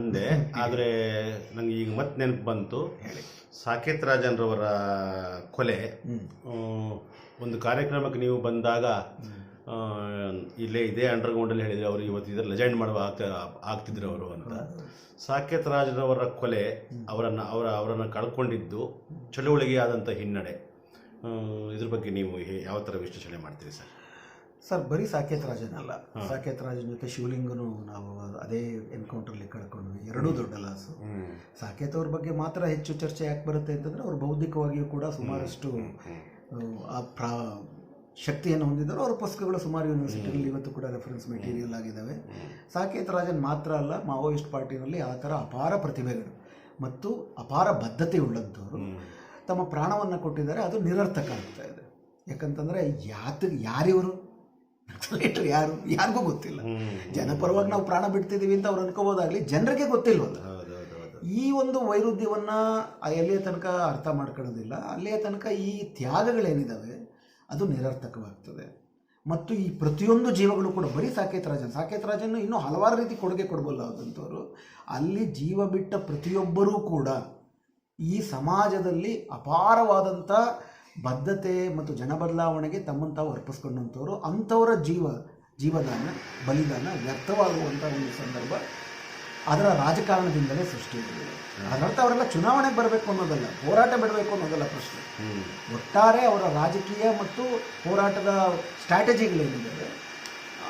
ಅಂದೆ ಆದರೆ ನನಗೆ ಈಗ ಮತ್ತೆ ನೆನಪು ಬಂತು. ಹೇಳಿ. ಸಾಕೇತ್ ರಾಜನ್ರವರ ಕೊಲೆ. ಒಂದು ಕಾರ್ಯಕ್ರಮಕ್ಕೆ ನೀವು ಬಂದಾಗ ಇಲ್ಲೇ ಇದೇ ಅಂಡರ್ಗ್ರೌಂಡಲ್ಲಿ ಹೇಳಿದ್ರೆ ಅವರು ಇವತ್ತು ಇದರ ಲೆಜೆಂಡ್ ಮಾಡುವ ಆಗ್ತಾ ಆಗ್ತಿದ್ರು ಅವರು ಅಂತ. ಸಾಕೇತ್ ರಾಜರವರ ಕೊಲೆ ಅವರನ್ನು ಅವರ ಅವರನ್ನು ಕಳ್ಕೊಂಡಿದ್ದು ಚಳುವಳಿಗೆ ಆದಂಥ ಹಿನ್ನಡೆ. ಇದ್ರ ಬಗ್ಗೆ ನೀವು ಯಾವ ಥರ ವಿಶ್ಲೇಷಣೆ ಮಾಡ್ತೀರಿ ಸರ್? ಸರ್ ಬರೀ ಸಾಕೇತ್ ರಾಜನ್ ಅಲ್ಲ. ಸಾಕೇತ್ ರಾಜನ್ ಜೊತೆ ಶಿವಲಿಂಗನು ನಾವು ಅದೇ ಎನ್ಕೌಂಟರ್ಲಿ ಕಳ್ಕೊಂಡ್ವಿ ಎರಡೂ ದೊಡ್ಡ ಲಾಸು. ಸಾಕೇತ್ ಅವ್ರ ಬಗ್ಗೆ ಮಾತ್ರ ಹೆಚ್ಚು ಚರ್ಚೆ ಯಾಕೆ ಬರುತ್ತೆ ಅಂತಂದ್ರೆ ಅವ್ರು ಬೌದ್ಧಿಕವಾಗಿಯೂ ಕೂಡ ಸುಮಾರಷ್ಟು ಆ, ಪ್ರಾ ಶಕ್ತಿಯನ್ನು ಹೊಂದಿದ್ದಾರೆ. ಅವ್ರ ಪುಸ್ತಕಗಳು ಸುಮಾರು ಯೂನಿವರ್ಸಿಟಿಗಳಲ್ಲಿ ಇವತ್ತು ಕೂಡ ರೆಫರೆನ್ಸ್ ಮೆಟೀರಿಯಲ್ ಆಗಿದ್ದಾವೆ ಸಾಕೇತ್ ರಾಜನ್ ಮಾತ್ರ ಅಲ್ಲ ಮಾವೋಯಿಸ್ಟ್ ಪಾರ್ಟಿನಲ್ಲಿ ಆ ಥರ ಅಪಾರ ಪ್ರತಿಭೆಗಳು ಮತ್ತು ಅಪಾರ ಬದ್ಧತೆ ಉಳ್ಳಂಥವ್ರು ತಮ್ಮ ಪ್ರಾಣವನ್ನು ಕೊಟ್ಟಿದ್ದಾರೆ. ಅದು ನಿರರ್ಥಕ ಆಗ್ತಾ ಇದೆ. ಯಾಕಂತಂದರೆ ಯಾತ ಯಾರಿವರು? ನಕ್ಸಲೇಟರು ಯಾರು ಯಾರಿಗೂ ಗೊತ್ತಿಲ್ಲ. ಜನಪರವಾಗಿ ನಾವು ಪ್ರಾಣ ಬಿಡ್ತಿದ್ದೀವಿ ಅಂತ ಅವ್ರು ಅನ್ಕೋಬೋದಾಗ್ಲಿ ಜನರಿಗೆ ಗೊತ್ತಿಲ್ವಲ್ಲ. ಈ ಒಂದು ವೈರುಧ್ಯವನ್ನು ಎಲ್ಲಿಯ ತನಕ ಅರ್ಥ ಮಾಡ್ಕೊಳ್ಳೋದಿಲ್ಲ ಅಲ್ಲಿಯ ತನಕ ಈ ತ್ಯಾಗಗಳೇನಿದ್ದಾವೆ ಅದು ನಿರರ್ಥಕವಾಗ್ತದೆ. ಮತ್ತು ಈ ಪ್ರತಿಯೊಂದು ಜೀವಗಳು ಕೂಡ ಬರೀ ಸಾಕೇತ್ ರಾಜನ್ ಸಾಕೇತ್ ರಾಜನ್ ಇನ್ನೂ ಹಲವಾರು ರೀತಿ ಕೊಡುಗೆ ಕೊಡಬಲ್ಲದಂಥವ್ರು ಅಲ್ಲಿ ಜೀವ ಬಿಟ್ಟ ಪ್ರತಿಯೊಬ್ಬರೂ ಕೂಡ ಈ ಸಮಾಜದಲ್ಲಿ ಅಪಾರವಾದಂಥ ಬದ್ಧತೆ ಮತ್ತು ಜನ ಬದಲಾವಣೆಗೆ ತಮ್ಮನ್ನು ತಾವು ಅರ್ಪಿಸ್ಕೊಂಡಂಥವ್ರು ಅಂಥವರ ಜೀವ ಜೀವದಾನ ಬಲಿದಾನ ವ್ಯರ್ಥವಾಗುವಂಥ ಒಂದು ಸಂದರ್ಭ ಅದರ ರಾಜಕಾರಣದಿಂದಲೇ ಸೃಷ್ಟಿಯಾಗಿದೆ. ಅದರರ್ಥ ಅವರೆಲ್ಲ ಚುನಾವಣೆಗೆ ಬರಬೇಕು ಅನ್ನೋದಲ್ಲ ಹೋರಾಟ ಬಿಡಬೇಕು ಅನ್ನೋದಲ್ಲ ಪ್ರಶ್ನೆ. ಒಟ್ಟಾರೆ ಅವರ ರಾಜಕೀಯ ಮತ್ತು ಹೋರಾಟದ ಸ್ಟ್ರಾಟಜಿಗಳೇನಿದ್ದಾವೆ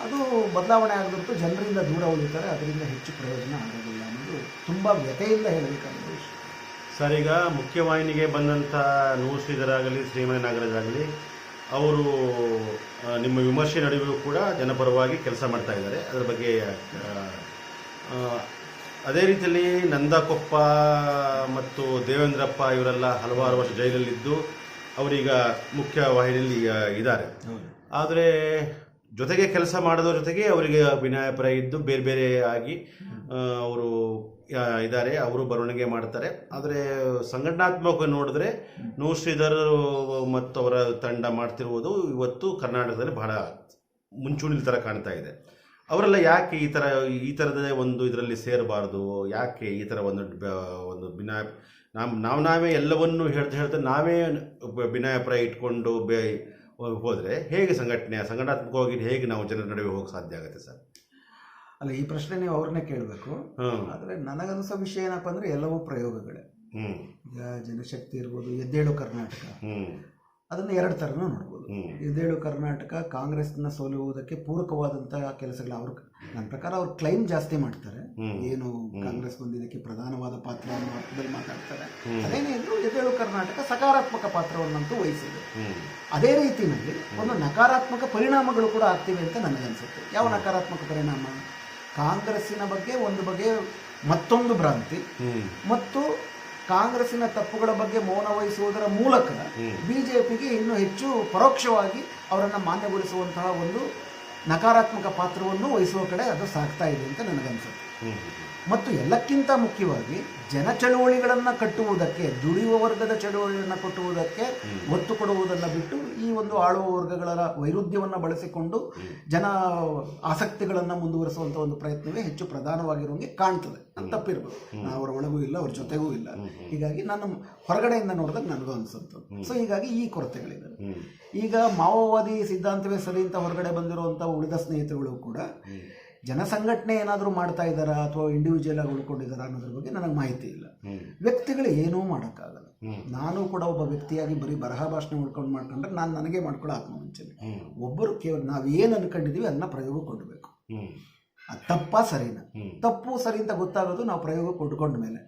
ಅದು ಬದಲಾವಣೆ ಆಗದಂತೂ ಜನರಿಂದ ದೂರ ಉಳಿತಾರೆ ಅದರಿಂದ ಹೆಚ್ಚು ಪ್ರಯೋಜನ ಆಗೋದಿಲ್ಲ ಅನ್ನೋದು ತುಂಬ ವ್ಯಥೆಯಿಂದ ಹೇಳಬೇಕಾದ ವಿಷಯ. ಸರ್ ಈಗ ಮುಖ್ಯವಾಹಿನಿಗೆ ಬಂದಂಥ ನೂರು ಶ್ರೀಧರಾಗಲಿ ನಾಗರಾಜ್ ಆಗಲಿ ಅವರು ನಿಮ್ಮ ವಿಮರ್ಶೆ ನಡುವೆಯೂ ಕೂಡ ಜನಪರವಾಗಿ ಕೆಲಸ ಮಾಡ್ತಾ ಇದ್ದಾರೆ. ಅದರ ಬಗ್ಗೆ ಅದೇ ರೀತಿಯಲ್ಲಿ ನಂದಕೊಪ್ಪ ಮತ್ತು ದೇವೇಂದ್ರಪ್ಪ ಇವರೆಲ್ಲ ಹಲವಾರು ವರ್ಷ ಜೈಲಲ್ಲಿದ್ದು ಅವರೀಗ ಮುಖ್ಯ ವಾಹಿನಿಯಲ್ಲಿ ಈಗ ಇದ್ದಾರೆ ಆದರೆ ಜೊತೆಗೆ ಕೆಲಸ ಮಾಡೋದ್ರ ಜೊತೆಗೆ ಅವರಿಗೆ ವಿನಾಯಪರ ಇದ್ದು ಬೇರೆ ಬೇರೆ ಆಗಿ ಅವರು ಇದ್ದಾರೆ ಅವರು ಬರವಣಿಗೆ ಮಾಡ್ತಾರೆ. ಆದರೆ ಸಂಘಟನಾತ್ಮಕ ನೋಡಿದ್ರೆ ನೂರ್ ಶ್ರೀಧರ್ ಮತ್ತು ಅವರ ತಂಡ ಮಾಡ್ತಿರುವುದು ಇವತ್ತು ಕರ್ನಾಟಕದಲ್ಲಿ ಬಹಳ ಮುಂಚೂಣಿ ಥರ ಕಾಣ್ತಾ ಇದೆ. ಅವರೆಲ್ಲ ಯಾಕೆ ಈ ಥರ ಈ ಥರದ ಒಂದು ಇದರಲ್ಲಿ ಸೇರಬಾರ್ದು? ಯಾಕೆ ಈ ಥರ ಒಂದು ಒಂದು ವಿನಾಯ ನಾವು ನಾವು ನಾವೇ ಎಲ್ಲವನ್ನು ಹೇಳ್ತಾ ಹೇಳ್ತಾ ನಾವೇ ಬಿನಾಯಪ್ರಾಯ ಇಟ್ಕೊಂಡು ಬೇ ಹೋದರೆ ಹೇಗೆ ಸಂಘಟನೆ ಸಂಘಟನಾತ್ಮಕವಾಗಿ ಹೇಗೆ ನಾವು ಜನರ ನಡುವೆ ಹೋಗಕ್ಕೆ ಸಾಧ್ಯ ಆಗುತ್ತೆ ಸರ್? ಅಲ್ಲ ಈ ಪ್ರಶ್ನೆ ನೀವು ಅವ್ರನ್ನೇ ಕೇಳಬೇಕು. ಆದರೆ ನನಗನ್ನಿಸೋ ವಿಷಯ ಏನಪ್ಪ ಅಂದರೆ ಎಲ್ಲವೂ ಪ್ರಯೋಗಗಳೇ. ಈಗ ಜನಶಕ್ತಿ ಇರ್ಬೋದು ಎದ್ದೇಳು ಕರ್ನಾಟಕ. ಅದನ್ನು ಎರಡು ಥರನೂ ನೋಡ್ಬೋದು. ಇದೇಳು ಕರ್ನಾಟಕ ಕಾಂಗ್ರೆಸ್ನ ಸೋಲುವುದಕ್ಕೆ ಪೂರಕವಾದಂತಹ ಕೆಲಸಗಳು ಅವ್ರ ನನ್ನ ಪ್ರಕಾರ ಅವ್ರು ಕ್ಲೈಮ್ ಜಾಸ್ತಿ ಮಾಡ್ತಾರೆ. ಏನು ಕಾಂಗ್ರೆಸ್ ಬಂದಿದ್ದಕ್ಕೆ ಪ್ರಧಾನವಾದ ಪಾತ್ರ ಅನ್ನೋ ಅರ್ಥದಲ್ಲಿ ಮಾತಾಡ್ತಾರೆ. ಅದೇನೇ ಇದ್ರು ಎದ್ದೇಳು ಕರ್ನಾಟಕ ಸಕಾರಾತ್ಮಕ ಪಾತ್ರವನ್ನಂತೂ ವಹಿಸಿದೆ. ಅದೇ ರೀತಿಯಲ್ಲಿ ಒಂದು ನಕಾರಾತ್ಮಕ ಪರಿಣಾಮಗಳು ಕೂಡ ಆಗ್ತಿವೆ ಅಂತ ನನಗನ್ಸುತ್ತೆ ಯಾವ ನಕಾರಾತ್ಮಕ ಪರಿಣಾಮ? ಕಾಂಗ್ರೆಸ್ಸಿನ ಬಗ್ಗೆ ಒಂದು ಬಗೆಯ ಮತ್ತೊಂದು ಭ್ರಾಂತಿ. ಮತ್ತು ಕಾಂಗ್ರೆಸ್ಸಿನ ತಪ್ಪುಗಳ ಬಗ್ಗೆ ಮೌನ ವಹಿಸುವುದರ ಮೂಲಕ. ಬಿಜೆಪಿಗೆ ಇನ್ನೂ ಹೆಚ್ಚು ಪರೋಕ್ಷವಾಗಿ ಅವರನ್ನು ಮಾನ್ಯಗೊಳಿಸುವಂತಹ ಒಂದು ನಕಾರಾತ್ಮಕ ಪಾತ್ರವನ್ನು ವಹಿಸುವ ಕಡೆ ಅದು ಸಾಗ್ತಾ ಇದೆ ಅಂತ ನನಗನ್ಸುತ್ತೆ ಮತ್ತು ಎಲ್ಲಕ್ಕಿಂತ ಮುಖ್ಯವಾಗಿ ಜನ ಚಳುವಳಿಗಳನ್ನು ಕಟ್ಟುವುದಕ್ಕೆ ದುಡಿಯುವ ವರ್ಗದ ಚಳುವಳಿಯನ್ನು ಕಟ್ಟುವುದಕ್ಕೆ ಒತ್ತು ಕೊಡುವುದನ್ನು ಬಿಟ್ಟು ಈ ಒಂದು ಆಳುವ ವರ್ಗಗಳ ವೈರುಧ್ಯವನ್ನು ಬಳಸಿಕೊಂಡು ಜನ ಆಸಕ್ತಿಗಳನ್ನು ಮುಂದುವರಿಸುವಂಥ ಒಂದು ಪ್ರಯತ್ನವೇ ಹೆಚ್ಚು ಪ್ರಧಾನವಾಗಿರುವಂಗೆ ಕಾಣ್ತದೆ. ಅಂತ ತಪ್ಪಿರ್ಬೋದು. ನಾನು ಅವರ ಒಳಗೂ ಇಲ್ಲ ಅವ್ರ ಜೊತೆಗೂ ಇಲ್ಲ. ಹೀಗಾಗಿ ನಾನು ಹೊರಗಡೆಯಿಂದ ನೋಡಿದಾಗ ನನಗೂ ಅನಿಸುತ್ತೆ. ಸೊ ಹೀಗಾಗಿ ಈ ಕೊರತೆಗಳಿದೆ ಈಗ ಮಾವೋವಾದಿ ಸಿದ್ಧಾಂತವೇ ಸರಿ ಅಂತ ಹೊರಗಡೆ ಬಂದಿರುವಂಥ ಉಳಿದ ಸ್ನೇಹಿತರುಗಳು ಕೂಡ ಜನಸಂಘಟನೆ ಏನಾದರೂ ಮಾಡ್ತಾ ಇದ್ದಾರಾ ಅಥವಾ ಇಂಡಿವಿಜುವಲ್ ಆಗಿ ಉಳ್ಕೊಂಡಿದ್ದಾರಾ ಅನ್ನೋದ್ರ ಬಗ್ಗೆ ನನಗೆ ಮಾಹಿತಿ ಇಲ್ಲ. ವ್ಯಕ್ತಿಗಳು ಏನೂ ಮಾಡೋಕ್ಕಾಗಲ್ಲ. ನಾನು ಕೂಡ ಒಬ್ಬ ವ್ಯಕ್ತಿಯಾಗಿ ಬರೀ ಬರಹ ಭಾಷಣ ಉಳ್ಕೊಂಡು ಮಾಡ್ಕೊಂಡ್ರೆ ನಾನು ನನಗೆ ಮಾಡ್ಕೊಳ್ಳೋ ಆತ್ಮವಂಚನೆ. ಒಬ್ಬರು ಕೇವಲ ನಾವು ಏನು ಅನ್ಕೊಂಡಿದ್ದೀವಿ ಅದನ್ನ ಪ್ರಯೋಗ ಕೊಡಬೇಕು. ಅದು ತಪ್ಪ ಸರಿನಾ? ತಪ್ಪು ಸರಿ ಅಂತ ಗೊತ್ತಾಗೋದು ನಾವು ಪ್ರಯೋಗ ಕೊಟ್ಕೊಂಡ ಮೇಲೆ.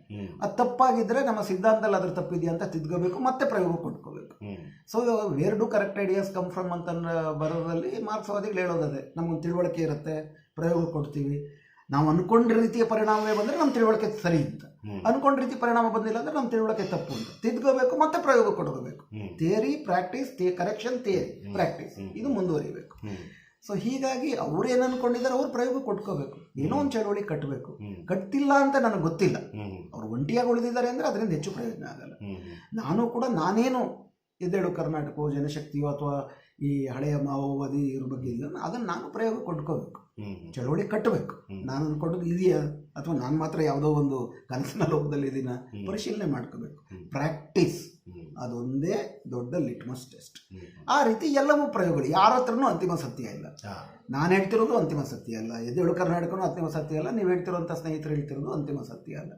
ಅದು ತಪ್ಪಾಗಿದ್ರೆ ನಮ್ಮ ಸಿದ್ಧಾಂತದಲ್ಲಿ ಅದ್ರ ತಪ್ಪಿದೆಯಾ ಅಂತ ತಿದ್ಕೋಬೇಕು ಮತ್ತೆ ಪ್ರಯೋಗ ಕೊಟ್ಕೋಬೇಕು so where do correct ideas come from ಅಂತ ಬರೋದ್ರಲ್ಲಿ ಮಾರ್ಕ್ಸ್ವಾದಿಗಳು ಹೇಳೋದದೆ ನಮಗೊಂದು ತಿಳುವಳಿಕೆ ಇರುತ್ತೆ. ಪ್ರಯೋಗ ಕೊಡ್ತೀವಿ. ನಾವು ಅನ್ಕೊಂಡ ರೀತಿಯ ಪರಿಣಾಮವೇ ಬಂದರೆ ನಮ್ಮ ತಿಳುವಳಿಕೆ ಸರಿ ಅಂತ. ಅನ್ಕೊಂಡ ರೀತಿ ಪರಿಣಾಮ ಬಂದಿಲ್ಲ ಅಂದ್ರೆ ನಮ್ಮ ತಿಳುವಳಿಕೆ ತಪ್ಪು ಅಂತ ತಿದ್ಕೋಬೇಕು ಮತ್ತೆ ಪ್ರಯೋಗ ಕೊಡ್ಕೋಬೇಕು. Theory practice correction theory practice. ಇದು ಮುಂದುವರಿಬೇಕು. ಸೊ ಹೀಗಾಗಿ ಅವ್ರು ಏನು ಅನ್ಕೊಂಡಿದ್ದಾರೆ ಅವ್ರು ಪ್ರಯೋಗ ಕೊಟ್ಕೋಬೇಕು. ಏನೋ ಒಂದು ಚಳುವಳಿ ಕಟ್ಟಬೇಕು. ಕಟ್ಟಿಲ್ಲ ಅಂತ ನನಗೆ ಗೊತ್ತಿಲ್ಲ. ಅವ್ರು ಒಂಟಿಯಾಗಿ ಉಳಿದಿದ್ದಾರೆ ಅಂದರೆ ಅದರಿಂದ ಹೆಚ್ಚು ಪ್ರಯೋಜನ ಆಗಲ್ಲ. ನಾನು ಕೂಡ ನಾನೇನು ಎದ್ದೇಳು ಕರ್ನಾಟಕವೋ ಜನಶಕ್ತಿಯೋ ಅಥವಾ ಈ ಹಳೆಯ ಮಾವೋವಾದಿ ಇವ್ರ ಬಗ್ಗೆ ಇಲ್ಲ ಅದನ್ನು ನಾನು ಪ್ರಯೋಗ ಕೊಟ್ಕೋಬೇಕು ಚಳುವಳಿ ಕಟ್ಟಬೇಕು. ನಾನು ಅಂದ್ಕೊಂಡದ್ದು ಇದೆಯಾ? ಅಥವಾ ನಾನು ಮಾತ್ರ ಯಾವುದೋ ಒಂದು ಕನಸಿನ ಲೋಕದಲ್ಲಿ ಇದೀನ? ಪರಿಶೀಲನೆ ಮಾಡ್ಕೋಬೇಕು. ಪ್ರಾಕ್ಟೀಸ್. ಅದೊಂದೇ ದೊಡ್ಡ ಲಿಟ್ಮಸ್ ಟೆಸ್ಟ್ ಆ ರೀತಿ ಎಲ್ಲವೂ ಪ್ರಯೋಗಗಳು. ಯಾರ ಹತ್ರನೂ ಅಂತಿಮ ಸತ್ಯ ಇಲ್ಲ. ನಾನು ಹೇಳ್ತಿರೋದು ಅಂತಿಮ ಸತ್ಯ ಅಲ್ಲ. ಎದ್ದೇಳು ಕರ್ನಾಟಕನೂ ಅಂತಿಮ ಸತ್ಯ ಅಲ್ಲ. ನೀವು ಹೇಳ್ತಿರೋಂಥ ಸ್ನೇಹಿತರು ಹೇಳ್ತಿರೋದು ಅಂತಿಮ ಸತ್ಯ ಅಲ್ಲ.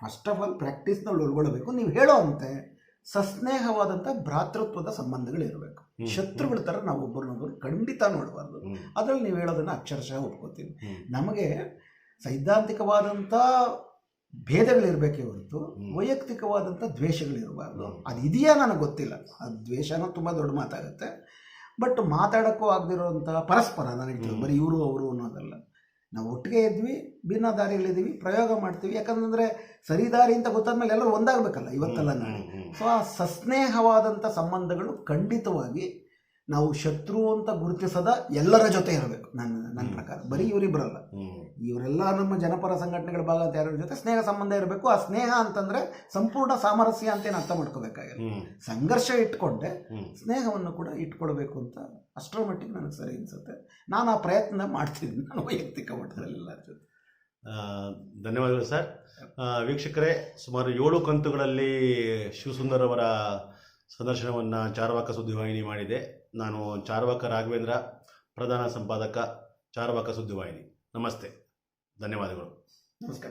ಫಸ್ಟ್ ಆಫ್ ಆಲ್ ಪ್ರಾಕ್ಟೀಸ್ನಲ್ಲಿ ಉಳ್ಕೊಳ್ಬೇಕು. ನೀವು ಹೇಳೋವಂತೆ ಸಸ್ನೇಹವಾದಂಥ ಭ್ರಾತೃತ್ವದ ಸಂಬಂಧಗಳಿರಬೇಕು. ಇರಬೇಕು ಶತ್ರುಗಳ ಥರ ನಾವು ಒಬ್ಬರನ್ನೊಬ್ಬರು ಖಂಡಿತ ನೋಡಬಾರ್ದು. ಅದರಲ್ಲಿ ನೀವು ಹೇಳೋದನ್ನು ಅಕ್ಷರಶಃ ಒಪ್ಕೋತೀನಿ. ನಮಗೆ ಸೈದ್ಧಾಂತಿಕವಾದಂಥ ಭೇದಗಳಿರಬೇಕೇ ಹೊರತು. ವೈಯಕ್ತಿಕವಾದಂಥ ದ್ವೇಷಗಳಿರಬಾರ್ದು. ಅದು ಇದೆಯಾ ನನಗೆ ಗೊತ್ತಿಲ್ಲ. ಆ ದ್ವೇಷನೂ ತುಂಬ ದೊಡ್ಡ ಮಾತಾಗುತ್ತೆ. ಬಟ್ ಮಾತಾಡೋಕ್ಕೂ ಆಗದಿರೋಂಥ ಪರಸ್ಪರ ನನಗೆ. ಬರೀ ಇವರು ಅವರು ಅನ್ನೋದಲ್ಲ. ನಾವು ಒಟ್ಟಿಗೆ ಇದ್ವಿ ಭಿನ್ನ ದಾರಿಗಳಿದ್ದೀವಿ ಪ್ರಯೋಗ ಮಾಡ್ತೀವಿ. ಯಾಕಂತಂದರೆ ಸರಿ ದಾರಿ ಅಂತ ಗೊತ್ತಾದ್ಮೇಲೆ ಎಲ್ಲರೂ ಒಂದಾಗಬೇಕಲ್ಲ. ಇವತ್ತಲ್ಲ ಹ್ಮ್, ಸೊ ಆ ಸಸ್ನೇಹವಾದಂಥ ಸಂಬಂಧಗಳು ಖಂಡಿತವಾಗಿ ನಾವು ಶತ್ರು ಅಂತ ಗುರುತಿಸದ ಎಲ್ಲರ ಜೊತೆ ಇರಬೇಕು. ನನ್ನ ನನ್ನ ಪ್ರಕಾರ. ಬರೀ ಇವರಿಬ್ಬರಲ್ಲ. ಇವರೆಲ್ಲ ನಮ್ಮ ಜನಪರ ಸಂಘಟನೆಗಳ ಭಾಗ ಅಂತ ಯಾರ ಜೊತೆ ಸ್ನೇಹ ಸಂಬಂಧ ಇರಬೇಕು. ಆ ಸ್ನೇಹ ಅಂತಂದ್ರೆ ಸಂಪೂರ್ಣ ಸಾಮರಸ್ಯ ಅಂತ ಏನು ಅರ್ಥ ಮಾಡ್ಕೋಬೇಕಾಗಿಲ್ಲ. ಸಂಘರ್ಷ ಇಟ್ಕೊಂಡೆ ಸ್ನೇಹವನ್ನು ಕೂಡ ಇಟ್ಕೊಳ್ಬೇಕು ಅಂತ ಅಷ್ಟರ ಮಟ್ಟಿಗೆ ನನಗೆ ಸರಿ ಅನ್ಸುತ್ತೆ. ನಾನು ಆ ಪ್ರಯತ್ನ ಮಾಡ್ತಿದ್ದೀನಿ ನಾನು ವೈಯಕ್ತಿಕ ಮಟ್ಟದಲ್ಲಿ ಎಲ್ಲರ ಜೊತೆ. ಧನ್ಯವಾದಗಳು ಸರ್. ವೀಕ್ಷಕರೇ, ಸುಮಾರು ಏಳು ಕಂತುಗಳಲ್ಲಿ ಶಿವಸುಂದರ್ ಅವರ ಸಂದರ್ಶನವನ್ನು ಚಾರ್ವಾಕ ಸುದ್ದಿವಾಹಿನಿ ಮಾಡಿದೆ. ನಾನು ಚಾರ್ವಾಕ ರಾಘವೇಂದ್ರ, ಪ್ರಧಾನ ಸಂಪಾದಕ ಚಾರ್ವಾಕ ಸುದ್ದಿವಾಹಿನಿ ನಮಸ್ತೆ. ಧನ್ಯವಾದಗಳು. ನಮಸ್ಕಾರ